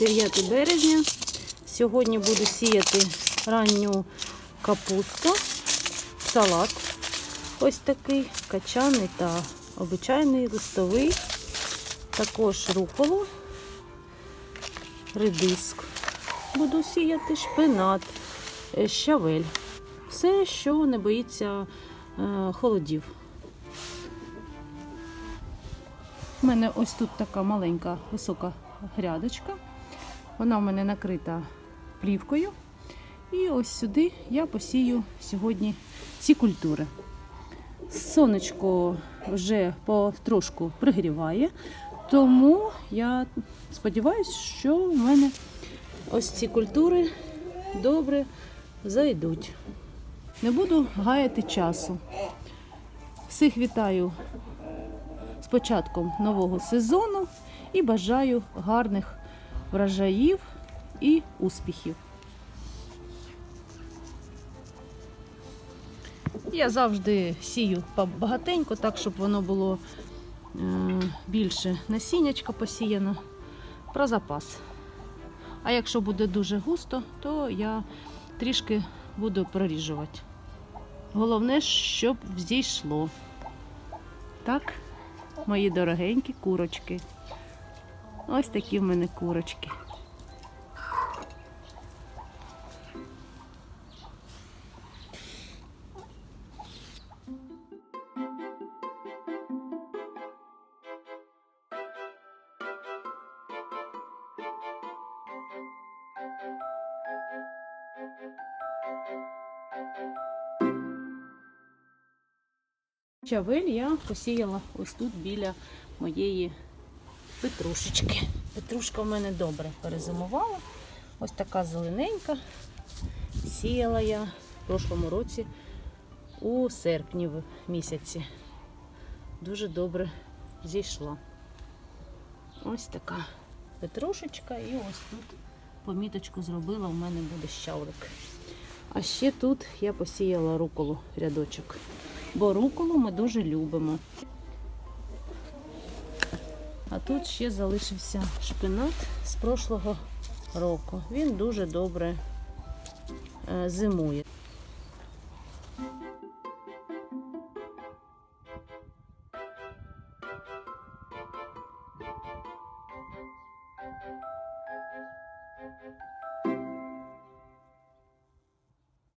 9 березня. Сьогодні буду сіяти ранню капусту, салат. Ось такий качаний та обичайний листовий. Також руколу, редиск. Буду сіяти шпинат, е, щавель. Все, що не боїться е, холодів. У мене ось тут така маленька висока грядочка. Вона в мене накрита плівкою. І ось сюди я посію сьогодні ці культури. Сонечко вже потрошку пригріває, тому я сподіваюся, що в мене ось ці культури добре зайдуть. Не буду гаяти часу. Всіх вітаю з початком нового сезону і бажаю гарних врожаїв і успіхів. Я завжди сію багатенько, так, щоб воно було е, більше насіннячка посіяно про запас. А якщо буде дуже густо, то я трішки буду проріжувати. Головне, щоб взійшло. Так, мої дорогенькі курочки. Ось такі в мене курочки. Чавель я посіяла ось тут біля моєї петрушечки. Петрушка в мене добре перезимувала. Ось така зелененька. Сіяла я в прошлому році у серпні в місяці. Дуже добре зійшла. Ось така петрушечка і ось тут поміточку зробила, у мене буде щавлик. А ще тут я посіяла руколу рядочок, бо руколу ми дуже любимо. А тут ще залишився шпинат з прошлого року. Він дуже добре е, зимує.